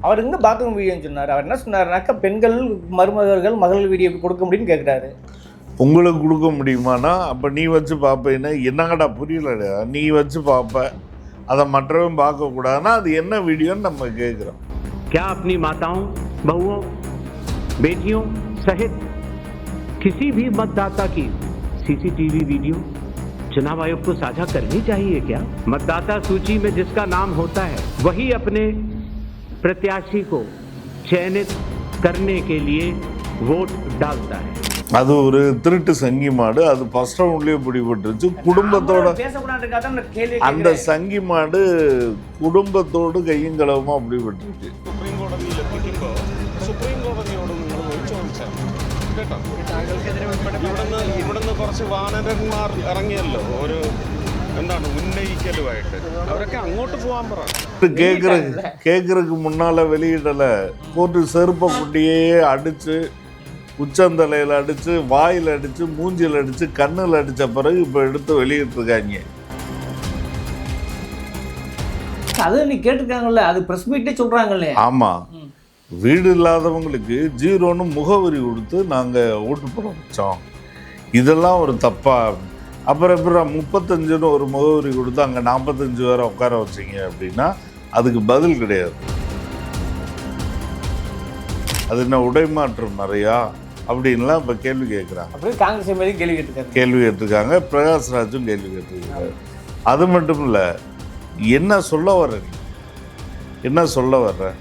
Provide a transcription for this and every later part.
அவர் இங்க பாத்ரூம் வீடியோன்னு சொன்னார் அவர் என்ன சொன்னாருனாக்கா பெண்கள் மருமகர்கள் மகள் வீடியோ கொடுக்க முடியும்னு கேட்குறாரு உங்களுக்கு கொடுக்க முடியுமானா அப்போ நீ வச்சு பார்ப்பேன்னா என்னங்கடா புரியலடா நீ வச்சு பார்ப்ப அதை மற்றவன் பார்க்கக்கூடாதுன்னா அது என்ன வீடியோன்னு நம்ம கேட்குறோம் क्या अपनी माताओं बहुओं बेटियों सहित किसी भी मतदाता की सीसीटीवी वीडियो चुनाव आयोग को साझा करनी चाहिए क्या मतदाता सूची में जिसका नाम होता है वही अपने प्रत्याशी को चयनित करने के लिए वोट डालता है அது ஒரு திருட்டு சங்கி மாடு அது ஃபர்ஸ்ட் ரவுண்ட்லேயே பிடிபட்டுருச்சு குடும்பத்தோட பேசக்கூடாதுக்காக தான் கேள்வி அந்த சங்கி மாடு குடும்பத்தோடு கையும் களவுமா பிடிபட்டுருச்சு സുപ്രീം കോടതിയിൽ എത്തിക്കുമ്പോൾ സുപ്രീം കോടതിയോട് നിങ്ങൾ പോയി ചോദിച്ചാൽ കേട്ടോ ഇവിടുന്ന് ഇവിടുന്ന് കുറച്ച് വാനരന്മാർ ഇറങ്ങിയല്ലോ ഒരു എന്താണ് ഉന്നയിക്കലുമായിട്ട് അവരൊക്കെ അങ്ങോട്ട് പോകാൻ പറ கேட்குற கேட்குறதுக்கு முன்னால் வெளியிடலை. போட்டு செருப்பை குட்டியே அடித்து உச்சந்தலையில் அடித்து வாயில் அடித்து மூஞ்சில் அடித்து கண்ணில் அடித்த பிறகு இப்போ எடுத்து வெளியிட்டிருக்காங்க. அது நீ கேட்டிருக்காங்கல்ல அது பிரஸ் மீட்டே சொல்றாங்கல்ல. ஆமாம் வீடு இல்லாதவங்களுக்கு ஜீரோன்னு முகவரி கொடுத்து நாங்கள் ஓட்டு போட வச்சோம். இதெல்லாம் ஒரு தப்பா. அப்புறம் அப்புறம் முப்பத்தஞ்சுன்னு ஒரு முகவரி கொடுத்து அங்கே நாற்பத்தஞ்சு பேரை உட்கார வச்சீங்க அப்படின்னா அதுக்கு பதில் கிடையாது. அது என்ன உடைமாற்றம் நிறையா? அப்படின்லாம் இப்போ கேள்வி கேட்குறாங்க. அப்படியே காங்கிரஸ் மாதிரி கேள்வி கேட்டிருக்காரு. கேள்வி கேட்டிருக்காங்க. பிரகாஷ்ராஜும் கேள்வி கேட்டிருக்காங்க அது மட்டும் இல்லை என்ன சொல்ல வர்ற நீ? என்ன சொல்ல வர்ற?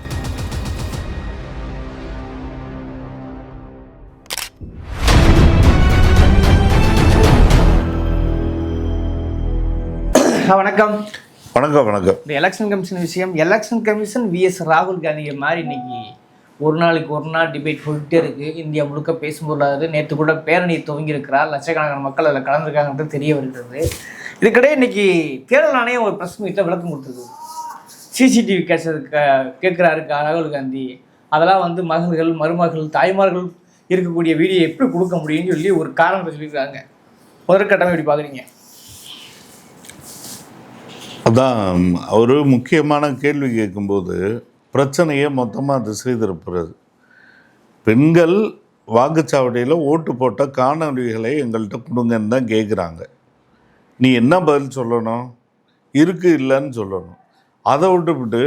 வணக்கம். வணக்கம் வணக்கம். இந்த எலெக்ஷன் கமிஷன் விஷயம் எலெக்ஷன் கமிஷன் விஎஸ் ராகுல் காந்தியை மாதிரி இன்னைக்கு ஒரு நாளைக்கு ஒரு நாள் டிபேட் போயிட்டே இருக்கு. இந்தியா முழுக்க பேசும் பொருளாதாரு நேற்று கூட பேரணி துவங்கியிருக்கிறார். லட்சக்கணக்கான மக்கள் அதில் கலந்துருக்காங்கன்றது தெரிய வருகிறது. இதுக்கிடையே இன்னைக்கு தேர்தல் ஆணையம் ஒரு ப்ரெஸ் மீட்டில் விளக்கம் கொடுத்துருக்கு. சிசிடிவி கேட்சதுக்கு கேட்குறாரு ராகுல் காந்தி. அதெல்லாம் வந்து மகள்கள் மருமகள் தாய்மார்கள் இருக்கக்கூடிய வீடியோ எப்படி கொடுக்க முடியும்னு சொல்லி ஒரு காரணத்தை சொல்லியிருக்காங்க. முதற்கட்டமாக எப்படி பார்க்குறீங்க. அதான் ஒரு முக்கியமான கேள்வி கேட்கும்போது பிரச்சனையை மொத்தமாக திசை திருப்புறது பெண்கள் வாக்குச்சாவடியில் ஓட்டு போட்ட காணொலிகளை எங்கள்கிட்ட கொடுங்கன்னு தான் கேட்குறாங்க நீ என்ன பதில் சொல்லணும்? இருக்கு இல்லைன்னு சொல்லணும். அதை விட்டுவிட்டு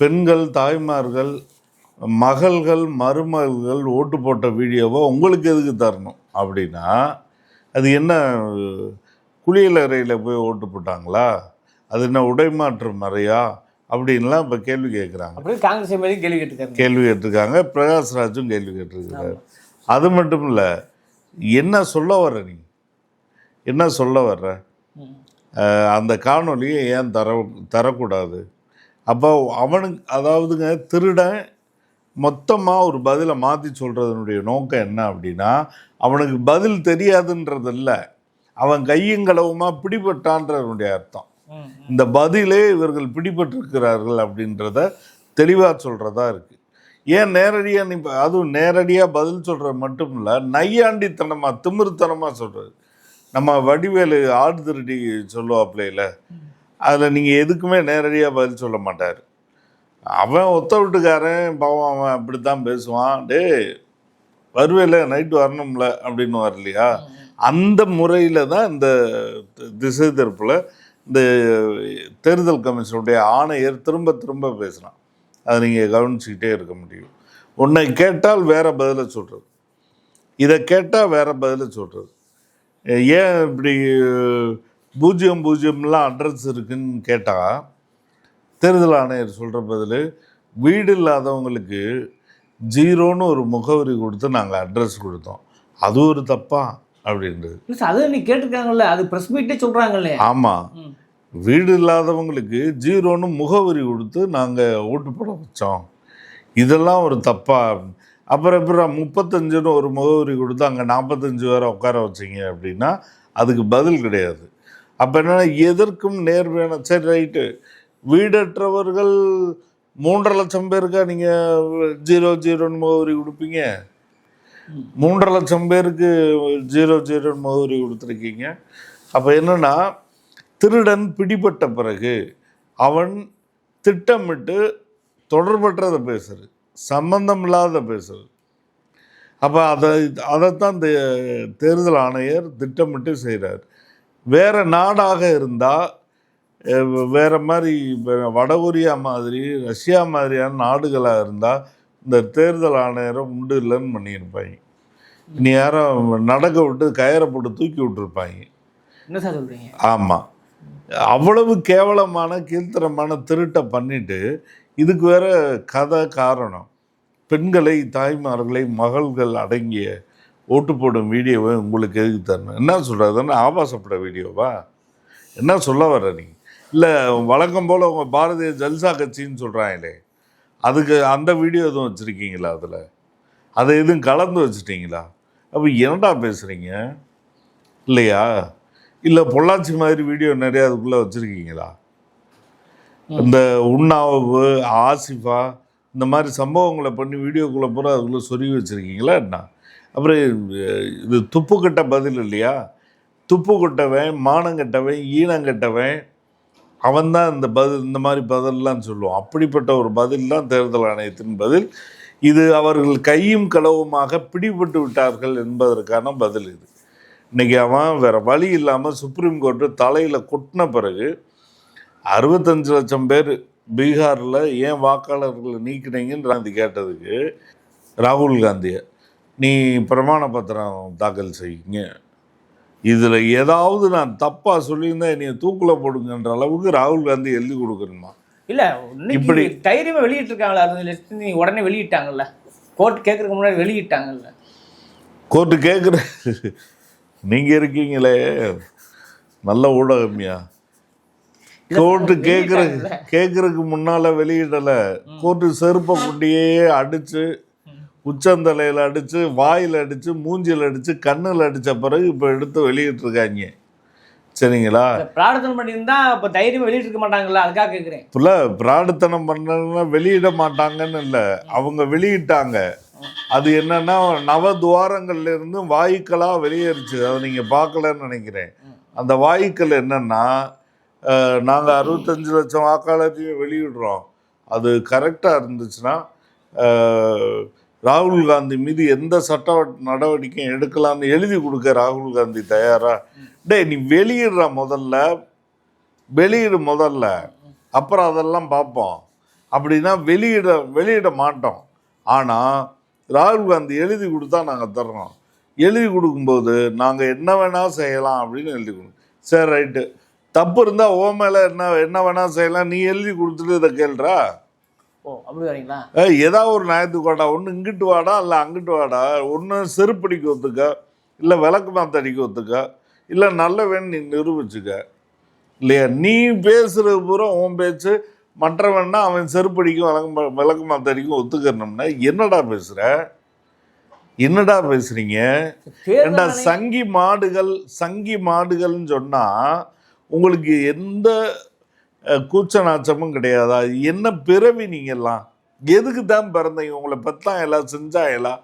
பெண்கள் தாய்மார்கள் மகள்கள் மருமகள்கள் ஓட்டு போட்ட வீடியோவை உங்களுக்கு எதுக்கு தரணும்? அப்படின்னா அது என்ன குளியலறையில் போய் ஓட்டு போட்டாங்களா? அது என்ன உடைமாற்றம் மறையா அப்படின்லாம் இப்போ கேள்வி கேட்குறாங்க அப்படியே காங்கிரஸ் கேள்வி கேட்டிருக்காரு கேள்வி கேட்டிருக்காங்க. பிரகாஷ்ராஜும் கேள்வி கேட்டிருக்காரு. அது மட்டும் இல்லை என்ன சொல்ல வர்ற நீ? என்ன சொல்ல வர்ற? அந்த காணொலியை ஏன் தர தரக்கூடாது? அப்போ அவனுக்கு அதாவதுங்க திருடன் மொத்தமாக ஒரு பதிலை மாற்றி சொல்கிறதனுடைய நோக்கம் என்ன அப்படின்னா அவனுக்கு பதில் தெரியாதுன்றது இல்லை அவன் கையங்களவுமா பிடிபட்டான்றதனுடைய அர்த்தம். இந்த பதிலே இவர்கள் பிடிபட்டிருக்கிறார்கள் அப்படின்றத தெளிவாக சொல்கிறதா இருக்குது ஏன் நேரடியாக நீ அதுவும் நேரடியாக பதில் சொல்கிறது மட்டும் இல்லை நையாண்டித்தனமாக திமிருத்தனமாக சொல்கிறது நம்ம வடிவேலு ஆடு திருடி சொல்லுவாப்லையில அதில் நீங்கள் எதுக்குமே நேரடியாக பதில் சொல்ல மாட்டார். அவன் ஒத்த வீட்டுக்காரன் பாவம் அவன் அப்படி தான் பேசுவான். டேய் வருவேல நைட்டு வரணும்ல அப்படின்னு வரலையா அந்த முறையில் தான் இந்த தி- திசை திருப்பில் இந்த தேர்தல் கமிஷனுடைய ஆணையர் திரும்ப திரும்ப பேசுகிறான் அதை நீங்கள் கவனிச்சுக்கிட்டே இருக்க முடியும். உன்னை கேட்டால் வேற பதிலை சொல்கிறது இதை கேட்டால் வேற பதிலை சொல்கிறது ஏன் இப்படி பூஜ்ஜியம் பூஜ்ஜியம்லாம் அட்ரஸ் இருக்குன்னு கேட்டால் தேர்தல் ஆணையர் சொல்கிற பதில் வீடு இல்லாதவங்களுக்கு ஜீரோன்னு ஒரு முகவரி கொடுத்து நாங்கள் அட்ரஸ் கொடுத்தோம். அது ஒரு தப்பா? அப்படின்றது. அது நீ கேட்டிருக்காங்கல்ல அது பிரஸ் மீட்டே சொல்றாங்கல்ல. ஆமாம். வீடு இல்லாதவங்களுக்கு ஜீரோன்னு முகவரி கொடுத்து நாங்கள் ஓட்டு போட வச்சோம். இதெல்லாம் ஒரு தப்பா. அப்புறம் அப்புறம் முப்பத்தஞ்சுன்னு ஒரு முகவரி கொடுத்து அங்கே நாற்பத்தஞ்சு பேரை உட்கார வச்சிங்க அப்படின்னா அதுக்கு பதில் கிடையாது. அப்போ என்னென்னா எதற்கும் நேர்மையான சரி ரைட்டு. வீடற்றவர்கள் மூன்றரை லட்சம் பேருக்கா நீங்கள் ஜீரோ ஜீரோன்னு முகவரி கொடுப்பீங்க? மூன்றரை லட்சம் பேருக்கு ஜீரோ ஜீரோன்னு முகவரி கொடுத்துருக்கீங்க. அப்போ என்னென்னா திருடன் பிடிபட்ட பிறகு அவன் திட்டமிட்டு தொடர்பற்றதை பேசுறது சம்பந்தம் இல்லாத பேசுறது. அப்போ அதை அதைத்தான் தேர்தல் ஆணையர் திட்டமிட்டு செய்கிறார் வேற நாடாக இருந்தால் வேற மாதிரி வடகொரியா மாதிரி ரஷ்யா மாதிரியான நாடுகளாக இருந்தால் இந்த தேர்தல் ஆணையரை உண்டு இல்லைன்னு பண்ணியிருப்பாங்க. இனி யாரும் நடக்க விட்டு கயிறை போட்டு தூக்கி விட்டுருப்பாங்க. என்ன சார் ஆமாம் அவ்வளவு கேவலமான கீழ்த்தரமான திருட்டை பண்ணிட்டு இதுக்கு வேற கதை காரணம். பெண்களை தாய்மார்களை மகள்கள் அடங்கிய ஓட்டு போடும் வீடியோவை உங்களுக்கு எதுக்கு தரணும்? என்ன சொல்கிறதுன்னு ஆபாசப்பட வீடியோவா? என்ன சொல்ல வர நீ? இல்லை வழக்கம் போல் உங்கள் பாரதிய ஜல்சா கட்சின்னு சொல்கிறாங்களே அதுக்கு அந்த வீடியோ எதுவும் வச்சுருக்கீங்களா அதில்? அதை எதுவும் கலந்து வச்சுட்டீங்களா? அப்போ என்னடா பேசுகிறீங்க இல்லையா? இல்லை பொள்ளாச்சி மாதிரி வீடியோ நிறைய அதுக்குள்ளே வச்சுருக்கீங்களா? இந்த உண்ணாவு ஆசிஃபா இந்த மாதிரி சம்பவங்களை பண்ணி வீடியோக்குள்ளே பூரா அதுக்குள்ளே சொருகி வச்சுருக்கீங்களா என்ன? அப்புறம் இது- இது துப்பு கட்ட பதில் இல்லையா? துப்பு கொட்டவன் மானம் கெட்டவன் ஈனம் கெட்டவன் அவன் தான் இந்த பதில் இந்த மாதிரி பதில்லாம் சொல்லுவான். அப்படிப்பட்ட ஒரு பதில் தான் தேர்தல் ஆணையத்தின் பதில். இது அவர்கள் கையும் களவுமாக பிடிபட்டு விட்டார்கள் என்பதற்கான பதில் இது. இன்னைக்கு அவன் வேற வழி இல்லாமல் சுப்ரீம் கோர்ட்டு தலையில் கொட்டின பிறகு அறுபத்தஞ்சு லட்சம் பேர் பீகாரில் ஏன் வாக்காளர்களை நீக்கினீங்கன்னு காந்தி கேட்டதுக்கு ராகுல் காந்தியை நீ பிரமாண பத்திரம் தாக்கல் செய்யுங்க. இதில் ஏதாவது நான் தப்பாக சொல்லியிருந்தா என்னைய தூக்கில் போடுங்கன்ற அளவுக்கு ராகுல் காந்தி எழுதி கொடுக்கணுமா? இல்ல இப்படி- தைரியமா வெளியிட்டு இருக்காங்களா அது list நீ உடனே வெளியிட்டாங்கல்ல. கோர்ட் கேட்கறதுக்கு முன்னாடி வெளியிட்டாங்கல்ல. கோர்ட்டு கேட்குற நீங்கள் இருக்கீங்களே. நல்ல ஊடகம்யா. இல்ல, கோர்ட்டு கேட்குற. கேட்குறதுக்கு முன்னால் வெளியிடலை. கோர்ட்டு செருப்பை கொண்டியே அடித்து உச்சந்தலையில் அடித்து வாயில் அடித்து மூஞ்சில் அடித்து கண்ணில் அடித்த பிறகு இப்போ எடுத்து வெளியிட்டிருக்காங்க. சரிங்களா? இல்ல, பிரார்த்தனை பண்ணியிருந்தா அப்ப தைரியமா வெளியிட்டு இருக்க மாட்டாங்கல்ல அதுக்காக கேக்குறேன். இப்போல பிராடுத்தனம் பண்ணணும்னா வெளியிட மாட்டாங்கன்னு இல்லை. அவங்க வெளியிட்டாங்க. அது என்னன்னா நவ துவாரங்கள்ல இருந்து வாயுக்களா வெளியேறிச்சு அதை நீங்கள் பார்க்கலன்னு நினைக்கிறேன். அந்த வாயுக்கள் என்னன்னா நாங்கள் அறுபத்தஞ்சு லட்சம் வாக்காளரையும் வெளியிடுறோம். அது கரெக்டாக இருந்துச்சுன்னா ராகுல் காந்தி மீது எந்த சட்ட நடவடிக்கையும் எடுக்கலாம்னு எழுதி கொடுக்க ராகுல் காந்தி தயாரா? டேய் நீ வெளியிடுற முதல்ல வெளியிடு முதல்ல. அப்புறம் அதெல்லாம் பார்ப்போம். அப்படின்னா வெளியிட வெளியிட மாட்டோம். ஆனால் ராகுல் காந்தி எழுதி கொடுத்தா நாங்கள் தர்றோம். எழுதி கொடுக்கும்போது நாங்கள் என்ன வேணால் செய்யலாம் அப்படின்னு எழுதி கொடுங்க சரி ரைட்டு. தப்பு இருந்தால் ஓ மேலே என்ன என்ன வேணால் செய்யலாம். நீ எழுதி கொடுத்துட்டு இதை கேள்றா. ஓ அப்படி வரீங்களா? ஏய், ஏதாவது ஒரு நியாயத்துக்கு வாடா. ஒன்று இங்கிட்டு வாடா இல்லை அங்கிட்டு வாடா. ஒன்று செருப்படிக்க ஒத்துக்க இல்லை விளக்கு மாத்தடிக்க ஒத்துக்க இல்லை நல்லவன் நீ நிரூபிச்சுக்க. இல்லையா? நீ பேசுறது பூரா உன் பேச்சு மற்றவன்னா அவன் செருப்படிக்கும் விளக்கு விளக்கு மாத்தடிக்கும் ஒத்துக்கணும்னா என்னடா பேசுற? என்னடா தேர்தல் ஏண்டா சங்கி மாடுகள் சங்கி மாடுகள்னு சொன்னா உங்களுக்கு எந்த கூச்ச நாச்சமும் கிடையாதா? என்ன பிறவி நீங்கெல்லாம்? எதுக்கு தான் பிறந்தீங்க? உங்களை பத்தான் எல்லாம் செஞ்சாங்களா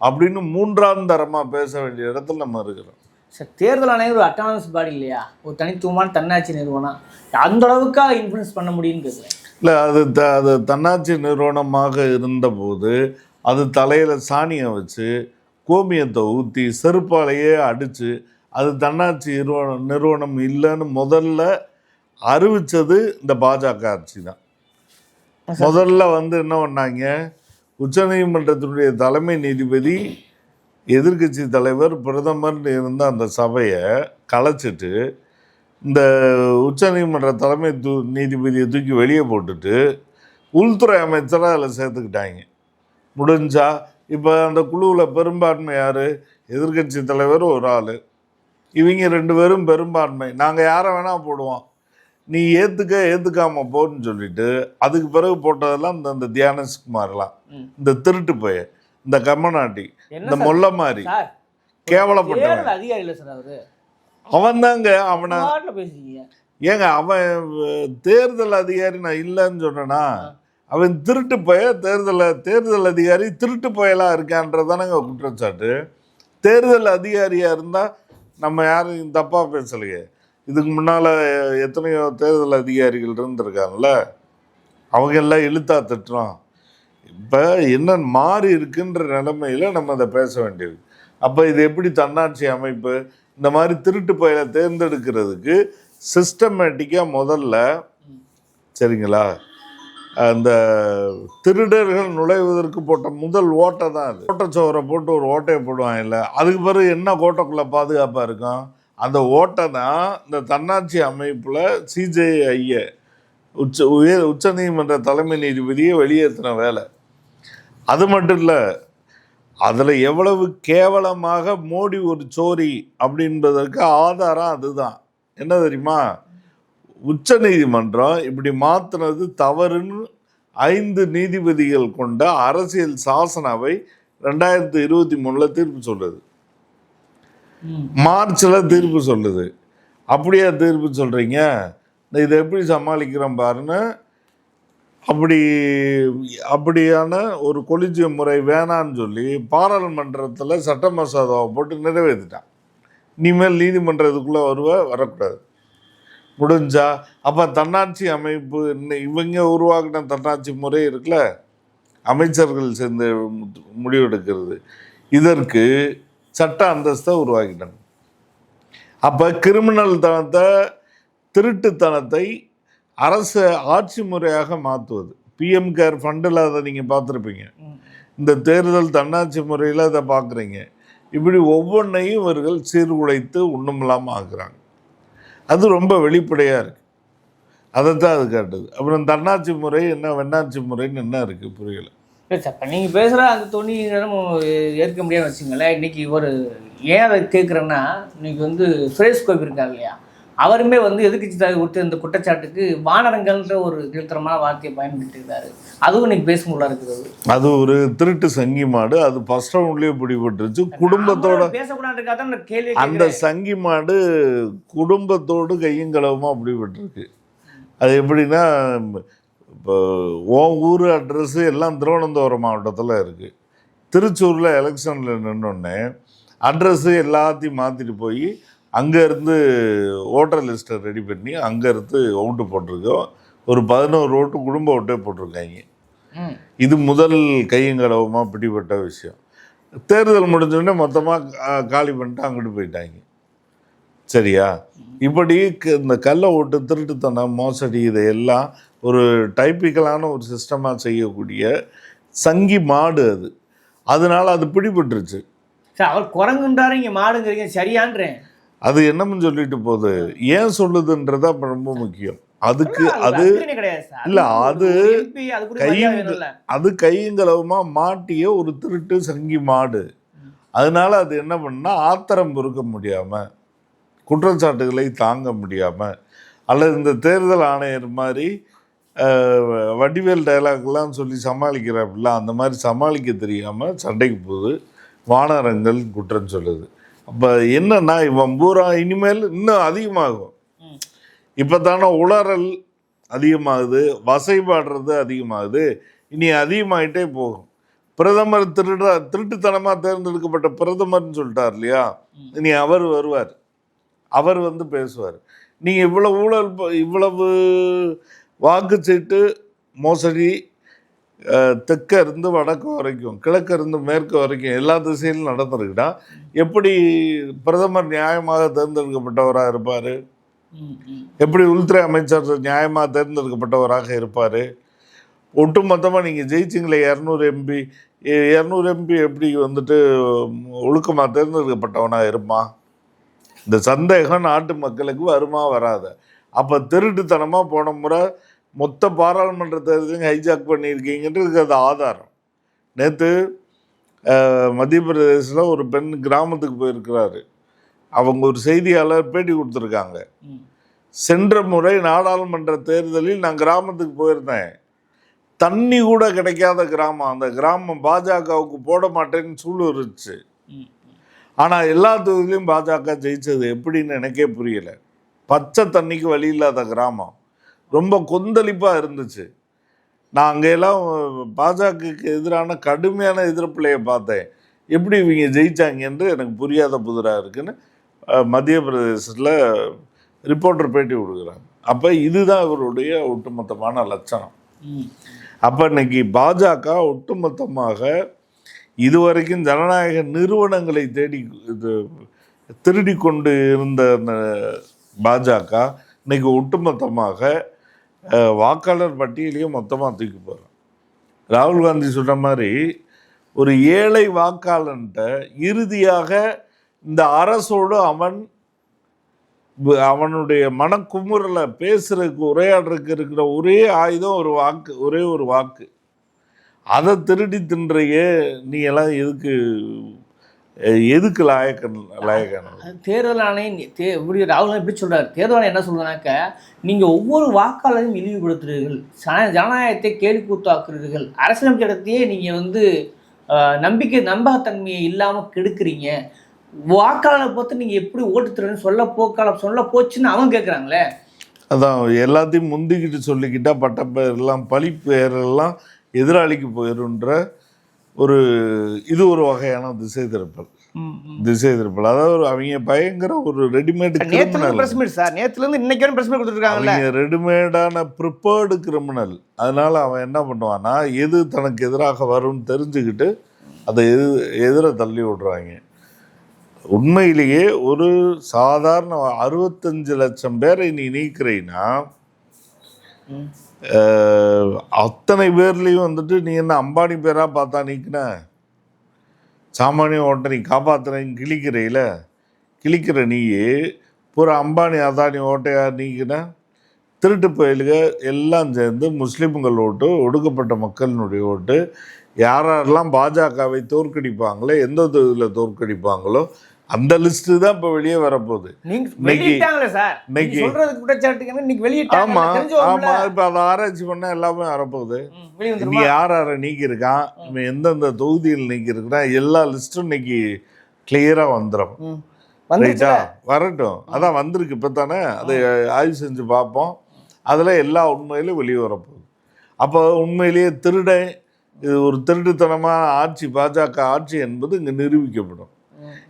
அப்படின்னு மூன்றாம் தரமா பேச வேண்டிய இடத்துல நம்ம இருக்கிறோம். சார் தேர்தல் ஆணையம் ஒரு அட்டானமஸ் பாடி இல்லையா? ஒரு தனித்துவமான தன்னாட்சி நிறுவனம். அந்த அளவுக்கா இன்ஃப்ளூயன்ஸ் பண்ண முடியும்னு கேட்குறேன் இல்லை அது த அது தன்னாட்சி நிறுவனமாக இருந்தபோது அது தலையில் சாணியை வச்சு கோமியத்தை ஊற்றி செருப்பாலேயே அடித்து அது தன்னாட்சி நிறுவனம் நிறுவனம் இல்லைன்னு முதல்ல அறிவிச்சது இந்த பாஜக ஆட்சி தான். முதல்ல வந்து என்ன பண்ணாங்க? உச்சநீதிமன்றத்தினுடைய தலைமை நீதிபதி எதிர்க்கட்சி தலைவர் பிரதமர்னு இருந்த அந்த சபையை கலைச்சிட்டு இந்த உச்சநீதிமன்ற தலைமை தூ நீதிபதியை தூக்கி வெளியே போட்டுட்டு உள்துறை அமைச்சரை அதில் சேர்த்துக்கிட்டாங்க. முடிஞ்சா இப்போ அந்த குழுவில் பெரும்பான்மை யார்? எதிர்க்கட்சி தலைவர் ஒரு ஆள். இவங்க ரெண்டு பேரும் பெரும்பான்மை. நாங்கள் யாரை வேணால் போடுவோம். நீ ஏற்றுக்க ஏற்றுக்காம போன்னு சொல்லிட்டு அதுக்கு பிறகு போட்டதெல்லாம் இந்த இந்த தியானஸ்குமார்லாம். இந்த திருட்டு போய இந்த கம்மநாட்டி இந்த? மொல்ல மாதிரி தேர்தல் அதிகாரி இல்லை சார் அவரு. அவன் தாங்க அவனை பேசுறீங்க. ஏங்க அவன் தேர்தல் அதிகாரி நான் இல்லைன்னு சொன்னேனா அவன் திருட்டு போய தேர்தல் தேர்தல் அதிகாரி திருட்டு போயலா இருக்கான்றதானங்க குற்றச்சாட்டு. தேர்தல் அதிகாரியா இருந்தா நம்ம யாரும் தப்பா பேசலையே. இதுக்கு முன்னால எத்தனையோ தேர்தல் அதிகாரிகள் இருந்திருக்காங்கல்ல அவங்க எல்லாம் இழுத்தா திட்டுறோம் இப்போ என்ன மாறி இருக்குன்ற நிலைமையில நம்ம அதை பேச வேண்டியது. அப்போ இது எப்படி தன்னாட்சி அமைப்பு இந்த மாதிரி திருட்டு பயிலை தேர்ந்தெடுக்கிறதுக்கு சிஸ்டமேட்டிக்காக முதல்ல சரிங்களா? அந்த திருடர்கள் நுழைவதற்கு போட்ட முதல் ஓட்டை தான் அது. ஓட்டச்சோரை போட்டு ஒரு ஓட்டையை போடுவாங்க இல்லை அதுக்கு பிறகு என்ன கோட்டைக்குள்ளே பாதுகாப்பாக இருக்கும்? அந்த ஓட்டை தான் இந்த தன்னாட்சி அமைப்பில் சிஜே ஐய உச்ச உயர் உச்சநீதிமன்ற தலைமை நீதிபதியை வெளியேற்றின வேலை. அது மட்டும் இல்லை அதில் எவ்வளவு கேவலமாக மோடி ஒரு சோரி அப்படின்பதற்கு ஆதாரம் அதுதான். என்ன தெரியுமா? உச்ச நீதிமன்றம் இப்படி மாற்றினது தவறுன்னு ஐந்து நீதிபதிகள் கொண்ட அரசியல் சாசனாவை ரெண்டாயிரத்தி இருபத்தி மூணில் தீர்ப்பு சொல்லுது. மார்ச்சில் தீர்ப்பு சொல்லுது. அப்படியே தீர்ப்பு சொல்கிறீங்க இதை எப்படி சமாளிக்கிறோம் பாருன்னு அப்படி அப்படியான ஒரு கொலிஜிய முறை வேணான்னு சொல்லி பாராளுமன்றத்தில் சட்ட மசோதாவை போட்டு நிறைவேற்றிட்டான். இனிமேல் நீதிமன்றத்துக்குள்ளே வருவ வரக்கூடாது. முடிஞ்சா அப்போ தன்னாட்சி அமைப்பு இவங்க உருவாக்கின தன்னாட்சி முறை இருக்குல்ல? அமைச்சர்கள் சேர்ந்து முடிவெடுக்கிறது இதற்கு சட்ட அந்தஸ்தை உருவாக்கிட்டாங்க. அப்போ கிரிமினல் தனத்தை திருட்டுத்தனத்தை அரசு ஆட்சி முறையாக மாற்றுவது பிஎம் கேர் ஃபண்டில் அதை நீங்கள் பார்த்துருப்பீங்க. இந்த தேர்தல் தன்னாட்சி முறையில் அதை பார்க்குறீங்க. இப்படி ஒவ்வொன்றையும் இவர்கள் சீர்குலைத்து ஒன்றுமில்லாமல் ஆக்குறாங்க. அது ரொம்ப வெளிப்படையாக இருக்குது அதை தான் அது காட்டுது. அப்புறம் தன்னாட்சி முறை என்ன வெண்ணாட்சி முறைன்னு என்ன இருக்குது புரியல. இப்போ நீங்கள் பேசுகிற அந்த துணி ஏற்க முடியாதுன்னு வச்சுங்களேன் இன்றைக்கி ஒரு ஏன் அதை கேட்குறேன்னா இன்றைக்கி வந்து சுரேஷ் கோபி இருக்காங்க இல்லையா? அவருமே வந்து எதிர்க்கட்சி தலைவர் கொடுத்த இந்த குற்றச்சாட்டுக்கு வானரங்கள்ன்ற ஒரு கீழ்த்தரமான வார்த்தையை பயன்படுத்திருக்காரு அதுவும் இன்னைக்கு பேசும்போது இருக்குது. அது ஒரு திருட்டு சங்கி மாடு. அது ஃபர்ஸ்ட் ரவுண்ட்லேயே பிடிபட்டுருச்சு. குடும்பத்தோட கேள்வி அந்த சங்கி மாடு குடும்பத்தோடு கையும் களவுமா அப்படிப்பட்டிருக்கு அது எப்படின்னா இப்போ உன் ஊர் அட்ரஸ்ஸு எல்லாம் திருவனந்தபுரம் மாவட்டத்தில் இருக்குது திருச்சூரில் எலெக்ஷனில் நின்னோடனே அட்ரஸ்ஸு எல்லாத்தையும் மாற்றிட்டு போய் அங்கேருந்து ஓட்டர் லிஸ்ட்டை ரெடி பண்ணி அங்கேருந்து ஓட்டு போட்டிருக்கோம். ஒரு பதினோரு ஓட்டு குடும்ப ஓட்டே போட்டிருக்காங்க. இது முதல் கையங்கடவமாக பிடிபட்ட விஷயம். தேர்தல் முடிஞ்சோடனே மொத்தமாக காலி பண்ணிட்டு அங்கிட்டு போயிட்டாங்க. சரியா? இப்படி இந்த கள்ள ஓட்டு திருட்டுத்தனம் மோசடி இதையெல்லாம் ஒரு டைப்பிக்கலான ஒரு சிஸ்டமாக செய்யக்கூடிய சங்கி மாடு அது. அதனால அது பிடிபட்டுருச்சு. சார் அவர் குரங்குன்றாரு இங்கே மாடுங்கிறீங்க சரியான்றேன். அது என்னன்னு சொல்லிட்டு போகுது. ஏன் சொல்லுதுன்றது அப்ப ரொம்ப முக்கியம். அதுக்கு அது இல்ல, அது MP அது கையங்களவுமா மாட்டிய ஒரு திருட்டு சங்கி மாடு. அதனால அது என்ன பண்ணா ஆத்திரம் பொறுக்க முடியாம குற்றச்சாட்டுகளை தாங்க முடியாம அல்லது இந்த தேர்தல் ஆணையர் மாதிரி வடிவேல் டயலாக்லாம் சொல்லி சமாளிக்கிறாப்புல அந்த மாதிரி சமாளிக்க தெரியாம சண்டைக்கு போகுது. வானரங்கள் குற்றம் சொல்லுது. அப்போ என்னன்னா இவன் பூரா இனிமேல் இன்னும் அதிகமாகும். இப்போ தானே உளறல் அதிகமாகுது வசைபாடுறது அதிகமாகுது இனி அதிகமாயிட்டே போகும். பிரதமர் திருட திருட்டுத்தனமாக தேர்ந்தெடுக்கப்பட்ட பிரதமர்னு சொல்லிட்டார் இல்லையா? இனி அவர் வருவார். அவர் வந்து பேசுவார். நீங்கள் இவ்வளவு ஊழல் இவ்வளவு வாக்குச்சீட்டு மோசடி தெற்க இருந்து வடக்கு வரைக்கும் கிழக்க இருந்து மேற்கு வரைக்கும் எல்லா திசையிலும் நடந்திருக்குன்னா எப்படி பிரதமர் நியாயமாக தேர்ந்தெடுக்கப்பட்டவராக இருப்பார். எப்படி உள்துறை அமைச்சர் நியாயமாக தேர்ந்தெடுக்கப்பட்டவராக இருப்பார்? ஒட்டுமொத்தமாக நீங்கள் ஜெயிச்சிங்களே இரநூறு எம்பி இரநூறு எம்பி எப்படி வந்துட்டு ஒழுக்கமாக தேர்ந்தெடுக்கப்பட்டவனாக இருப்பான் இந்த சந்தேகம் நாட்டு மக்களுக்கு வருமா வராத. அப்போ திருட்டுத்தனமாக போன முறை மொத்த பாராளுமன்ற தேர்தலையும் ஹைஜாக் பண்ணியிருக்கீங்கன்றதுக்கு அது ஆதாரம். நேற்று மத்திய பிரதேசில் ஒரு பெண் கிராமத்துக்கு போயிருக்கிறாரு. அவங்க ஒரு செய்தியாளர் பேட்டி கொடுத்துருக்காங்க. சென்ற முறை நாடாளுமன்ற தேர்தலில் நான் கிராமத்துக்கு போயிருந்தேன். தண்ணி கூட கிடைக்காத கிராமம். அந்த கிராமம் பாஜகவுக்கு போட மாட்டேன்னு சூளுரிச்சு ம். ஆனால் எல்லா தொகுதியிலையும் பாஜக ஜெயிச்சது எப்படின்னு எனக்கே புரியல. பச்சை தண்ணிக்கு வழி இல்லாத கிராமம். ரொம்ப கொந்தளிப்பாக இருந்துச்சு. நான் அங்கெல்லாம் பாஜகவுக்கு எதிரான கடுமையான எதிர்ப்புலையை பார்த்தேன். எப்படி இவங்க ஜெயிச்சாங்கன்னு எனக்கு புரியாத புதிராக இருக்குன்னு மத்திய பிரதேசத்தில் ரிப்போர்ட்டர் பேட்டி கொடுக்குறாங்க. அப்போ இதுதான் இவருடைய ஒட்டுமொத்தமான லட்சணம். அப்போ இன்னைக்கு பாஜக ஒட்டுமொத்தமாக இதுவரைக்கும் ஜனநாயக நிறுவனங்களை தேடி இது திருடி கொண்டு இருந்த அந்த பாஜக இன்னைக்கு ஒட்டுமொத்தமாக வாக்காளர் பட்டியலையும் மொத்தமாக தூக்கி போகிறோம் ராகுல் காந்தி சொன்ன மாதிரி ஒரு ஏழை வாக்காளன்ட்ட இறுதியாக இந்த அரசோடு அவன் அவனுடைய மனக்குமுறலை பேசுறதுக்கு உரையாடுறதுக்கு இருக்கிற ஒரே ஆயுதம் ஒரு வாக்கு ஒரே ஒரு வாக்கு. அதை திருடி தின்றையே நீ எல்லாம் எதுக்கு எதுக்கு லாயக்கன் லாயக்கான தேர்தல் ஆணையம் தே இப்படி ராகுல் காந்தி இப்படி சொல்றாரு. தேர்தல் ஆணையம் என்ன சொல்றானாக்க நீங்க ஒவ்வொரு வாக்காளரையும் இழிவுபடுத்துறீர்கள். ஜன- ஜனநாயகத்தை கேலிக்கூத்தாக்குறீர்கள் அரசியலமைப்பு சட்டத்தையே நீங்க வந்து நம்பிக்கை நம்பகத்தன்மையை இல்லாம கெடுக்குறீங்க. வாக்காளரை பார்த்து நீங்க எப்படி ஓட்டு தருன்னு சொல்ல போக்கால சொல்ல போச்சுன்னு அவன் கேட்குறாங்களே அதான் எல்லாத்தையும் முந்திக்கிட்டு சொல்லிக்கிட்டா பட்டப்பெயர்லாம் பழி பெயரெல்லாம் எதிராளிக்கு போயிருன்ற ஒரு இது ஒரு வகையான திசை திருப்பல். திசை திருப்பல். அதாவது ஒரு அவங்க பயங்கர ஒரு ரெடிமேட் பிரஸ் மீட் சார். நேத்துல இருந்து இன்னைக்கு வரைக்கும் பிரஸ் மீட் கொடுத்துருக்காங்கல்ல. அவங்க ரெடிமேடான ப்ரிப்பேர்டு கிரிமினல் அதனால அவன் என்ன பண்ணுவான்னா எது தனக்கு எதிராக வரும்னு தெரிஞ்சுக்கிட்டு அதை எது எதிர தள்ளி விடுறாங்க. உண்மையிலேயே ஒரு சாதாரண அறுபத்தஞ்சு லட்சம் பேரை நீ நீக்கிறீன்னா அத்தனை பேர்லேயும் வந்துட்டு நீ என்ன அம்பானி பேராக பார்த்தா நீக்கின? சாமானிய ஓட்டை நீ காப்பாற்றுறேன் கிழிக்கிறையில்? கிழிக்கிற நீயே பூரா அம்பானி அதானி ஓட்டையாக நீக்கின? திருட்டு பயிலுக எல்லாம் சேர்ந்து முஸ்லீம்கள் ஓட்டு ஒடுக்கப்பட்ட மக்களினுடைய ஓட்டு. யாரெல்லாம் பாஜகவை தோற்கடிப்பாங்களோ எந்த இதில் தோற்கடிப்பாங்களோ அந்த லிஸ்ட்டு தான் இப்போ வெளியே வரப்போகுது. இன்னைக்கு- இன்னைக்கு- இன்னைக்கு ஆமா. ஆமா இப்போ அதை ஆராய்ச்சி பண்ணால் எல்லாமே வரப்போகுது. வந்துருமா? யார் யாரை நீக்கியிருக்கான்? இவன் எந்தெந்த தொகுதியில் நீக்கியிருக்கிறான்? எல்லா லிஸ்ட்டும் இன்னைக்கு கிளியராக வந்துடும் ரைட்டா வரட்டும். அதான் வந்திருக்கு இப்போ தானே. அதை ஆய்வு செஞ்சு பார்ப்போம். அதில் எல்லா உண்மையிலும் வெளியே வரப்போகுது. அப்போ உண்மையிலேயே திருடன் இது ஒரு திருட்டுத்தனமான ஆட்சி பாஜக ஆட்சி என்பது இங்கே நிரூபிக்கப்படும்.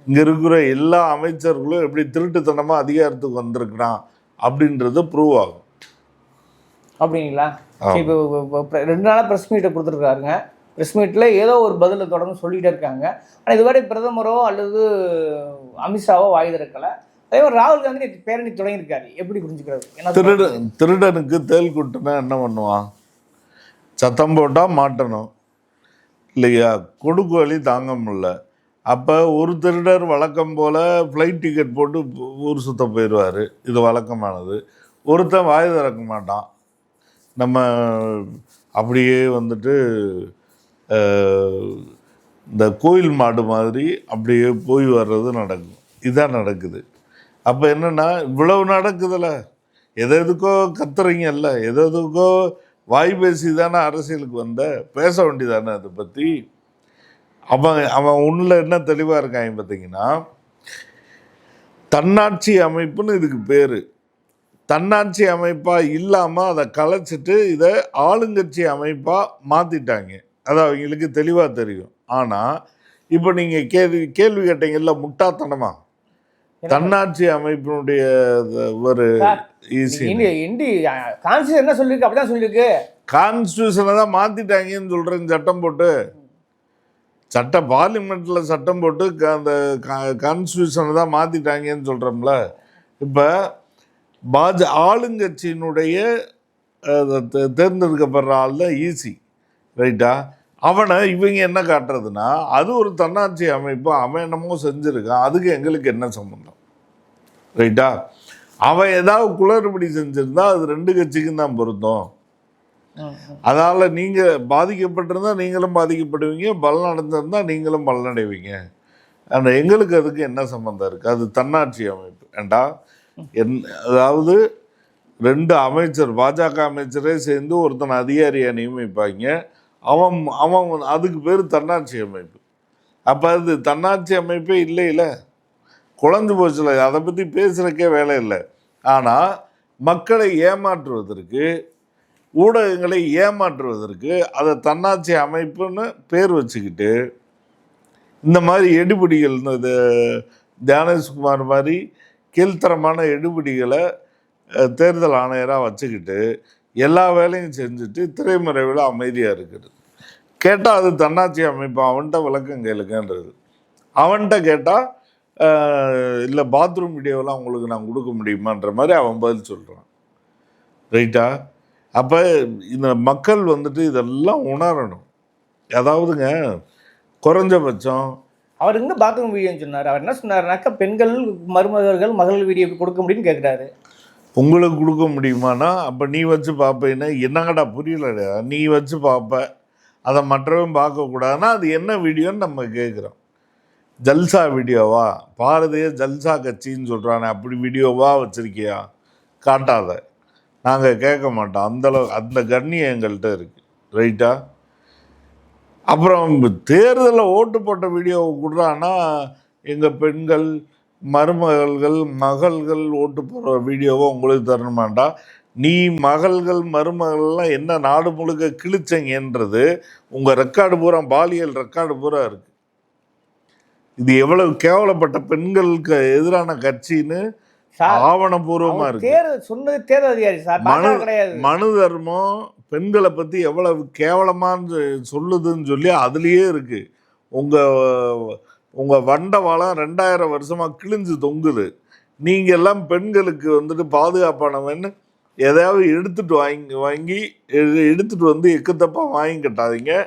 இங்கே இருக்கிற எல்லா அமைச்சர்களும் எப்படி திருட்டுத்தனமாக அதிகாரத்துக்கு வந்திருக்கிறான் அப்படின்றது ப்ரூவ் ஆகும். அப்படிங்களா. இப்போ ரெண்டு நாளாக ப்ரெஸ் மீட்டை கொடுத்துருக்காருங்க. ப்ரெஸ் மீட்டில் ஏதோ ஒரு பதிலை தொடர்ந்து சொல்லிகிட்டே இருக்காங்க. ஆனால் இதுவரை பிரதமரோ அல்லது அமித்ஷாவோ வாய் திறக்கலை. அதே மாதிரி ராகுல் காந்தி பேரணி தொடங்கியிருக்காரு. எப்படி புரிஞ்சுக்கிறது? ஏன்னா திருட திருடனுக்கு தேல் குட்டுனா என்ன பண்ணுவான்? சத்தம் போட்டால் மாட்டணும். இல்லையா? கொடுக்கு வழி தாங்க முடியல. அப்போ ஒரு திருடர் வழக்கம் போல் ஃப்ளைட் டிக்கெட் போட்டு ஊர் சுத்த போயிடுவார் இது வழக்கமானது. ஒருத்தன் வாய் திறக்க மாட்டான். நம்ம அப்படியே வந்துட்டு இந்த கோயில் மாடு மாதிரி அப்படியே போய் வர்றது நடக்கும். இதான் நடக்குது. அப்போ என்னென்னா இவ்வளவு நடக்குதுல்ல எது எதுக்கோ கத்துறீங்கல்ல எது எதுக்கோ வாய் பேசி தானே அரசியலுக்கு வந்த. பேச வேண்டியதானே அதை பற்றி அவன் அவன் உள்ள என்ன தெளிவாக இருக்காங்க பார்த்தீங்கன்னா தன்னாட்சி அமைப்புன்னு இதுக்கு பேர். தன்னாட்சி அமைப்பாக இல்லாமல் அதை கலைச்சிட்டு இதை ஆளுங்கட்சி அமைப்பாக மாற்றிட்டாங்க அது அவங்களுக்கு தெளிவாக தெரியும். ஆனால் இப்போ நீங்கள் கேள்வி கேள்வி கேட்டீங்கல்ல முட்டாத்தனமா தன்னாட்சி அமைப்பினுடைய ஒரு கான்ஸ்டியூஷன் என்ன? சொல்லியிருக்கு? அப்படிதான் சொல்லியிருக்கு. கான்ஸ்டியூஷனை தான் மாற்றிட்டாங்கன்னு சொல்கிறேன் சட்டம் போட்டு. சட்டம் பார்லிமெண்ட்டில் சட்டம் போட்டு க- அந்த கான்ஸ்டியூஷனை தான் மாற்றிட்டாங்கன்னு சொல்கிறோம்ல இப்போ பாஜ ஆளுங்கட்சியினுடைய தேர்ந்தெடுக்கப்படுற ஆள் தான் ஈஸி ரைட்டா அவனை இவங்க என்ன காட்டுறதுன்னா அது ஒரு தன்னாட்சி அமைப்பு அவன் என்னமோ செஞ்சுருக்கான் அதுக்கு எங்களுக்கு என்ன சம்மந்தம் ரைட்டா அவன் ஏதாவது குளறுபடி செஞ்சுருந்தா அது ரெண்டு கட்சிக்கும் தான் பொருத்தம் அதனால் நீங்கள் பாதிக்கப்பட்டிருந்தா நீங்களும் பாதிக்கப்படுவீங்க பலன் அடைஞ்சிருந்தா நீங்களும் பலனடைவீங்க ஆனால் எங்களுக்கு அதுக்கு என்ன சம்மந்தம் இருக்குது அது தன்னாட்சி அமைப்பு. ஏண்டா? என் அதாவது ரெண்டு அமைச்சர் பாஜக அமைச்சரே சேர்ந்து ஒருத்தன் அதிகாரியை நியமிப்பாங்க. அவன் அவன் அதுக்கு பேர் தன்னாட்சி அமைப்பு. அப்போ அது தன்னாட்சி அமைப்பே இல்லையில. குழஞ்சு போச்சுல. அதை பற்றி பேசுகிறக்கே வேலை இல்லை. ஆனால் மக்களை ஏமாற்றுவதற்கு ஊடகங்களை ஏமாற்றுவதற்கு அதை தன்னாட்சி அமைப்புன்னு பேர் வச்சுக்கிட்டு இந்த மாதிரி எடுபிடிகள் இந்த தியானேஷ்குமார் மாதிரி கீழ்த்தரமான எடுபிடிகளை தேர்தல் ஆணையராக வச்சுக்கிட்டு எல்லா வேலையும் செஞ்சுட்டு திரைமறைவில் அமைதியாக இருக்குது கேட்டால் அது தன்னாட்சி அமைப்பு அவன்கிட்ட விளக்கம் கேளுங்கன்றது. அவன்கிட்ட கேட்டால் இல்லை பாத்ரூம் வீடியோலாம் உங்களுக்கு நான் கொடுக்க முடியுமான்ற மாதிரி அவன் பதில் சொல்கிறான் ரைட்டா அப்போ இந்த மக்கள் வந்துட்டு இதெல்லாம் உணரணும். அதாவதுங்க குறைஞ்சபட்சம் அவர் இங்க பாத்ரூம் வீடியோன்னு சொன்னார். அவர் என்ன சொன்னாருனாக்கா பெண்கள் மருமகர்கள் மகள் வீடியோ கொடுக்க முடியும்னு கேட்குறாரு உங்களுக்கு கொடுக்க முடியுமானா அப்போ நீ வச்சு பார்ப்பேன்னா என்னங்கடா புரியலடா? நீ வச்சு பார்ப்ப அதை மற்றவன் பார்க்கக்கூடாதுன்னா அது என்ன வீடியோன்னு நம்ம கேட்குறோம் ஜல்சா வீடியோவா? பாரதிய ஜல்சா கட்சின்னு சொல்கிறானே அப்படி வீடியோவா வச்சுருக்கியா? காட்டாத. நாங்கள் கேட்க மாட்டோம். அந்தளவு அந்த கண்ணியம் எங்கள்கிட்ட இருக்குது ரைட்டா அப்புறம் தேர்தலில் ஓட்டு போட்ட வீடியோவை கொடுறான்னா எங்கள் பெண்கள் மருமகள்கள் மகள்கள் ஓட்டு போடுற வீடியோவை உங்களுக்கு தரணுமாண்டா? நீ மகள்கள் மருமகள்லாம் என்ன நாடு முழுக்க கிழிச்சங்கன்றது உங்கள் ரெக்கார்டு பூரா பாலியல் ரெக்கார்டு பூரா இருக்குது இது எவ்வளவு கேவலப்பட்ட பெண்களுக்கு எதிரான கட்சின்னு ஆவணபூர்வமா இருக்கு. தேர்தல் சொன்னது தேர்தல் அதிகாரி சார் மனு கிடையாது. மனு தர்மம் பெண்களை பத்தி எவ்வளவு கேவலமான்னு சொல்லுதுன்னு சொல்லி அதுலயே இருக்கு. உங்க உங்க வண்டவாளம் ரெண்டாயிரம் வருஷமா கிழிஞ்சு தொங்குது. நீங்க எல்லாம் பெண்களுக்கு வந்துட்டு பாதுகாப்பானவன்னு எதையாவது எடுத்துட்டு வாங்கி வாங்கி எடு- எடுத்துட்டு வந்து எக்குத்தப்பா வாங்கி கட்டாதீங்க.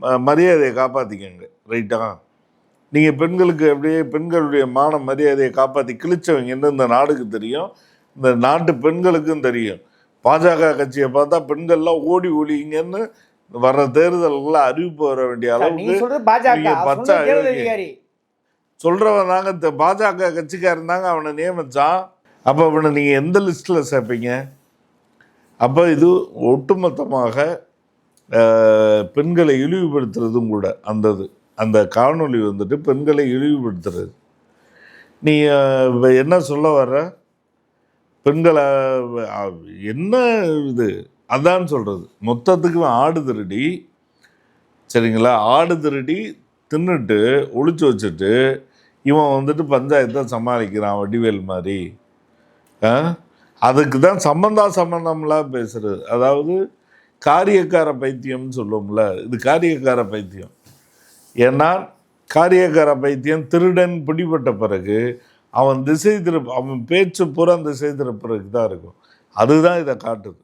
ம- மரியாதையை காப்பாத்திக்கங்க. ரைட்டா? நீங்கள் பெண்களுக்கு அப்படியே பெண்களுடைய மான மரியாதையை காப்பாற்றி கிழிச்சவங்கன்னு இந்த நாடுக்கு தெரியும்? இந்த நாட்டு பெண்களுக்கும் தெரியும். பாஜக கட்சியை பார்த்தா பெண்கள்லாம் ஓடி ஒளிங்கன்னு வர்ற தேர்தல்களில் அறிவிப்பு வர வேண்டிய அளவுக்கு பச்சை சொல்கிறவன் தாங்க பாஜக கட்சிக்காரன் தாங்க அவனை நியமிச்சான். அப்போ அவனை நீங்கள் எந்த லிஸ்ட்டில் சேர்ப்பீங்க? அப்போ இது ஒட்டுமொத்தமாக பெண்களை இழிவுபடுத்துறதும் கூட அந்த இது. அந்த காணொளி வந்துட்டு பெண்களை இழிவுபடுத்துறது. நீ என்ன சொல்ல வர்ற? பெண்களை என்ன இது? அதான் சொல்கிறது மொத்தத்துக்கு ஆடு திருடி சரிங்களா? ஆடு திருடி தின்னுட்டு ஒழிச்சு வச்சுட்டு இவன் வந்துட்டு பஞ்சாயத்தை சமாளிக்கிறான் வடிவேல் மாதிரி. அதுக்கு தான் சம்பந்தா சம்பந்தம்லாம் பேசுறது. அதாவது காரியக்கார பைத்தியம்னு சொல்லுவோம்ல இது காரியக்கார பைத்தியம். ஏன்னா காரியக்கார பைத்தியம் திருடன் பிடிபட்ட பிறகு அவன் திசை திருப்ப அவன் பேச்சு பூரா திசை திருப்புறதுக்கு தான் இருக்கும். அதுதான் இதை காட்டுது.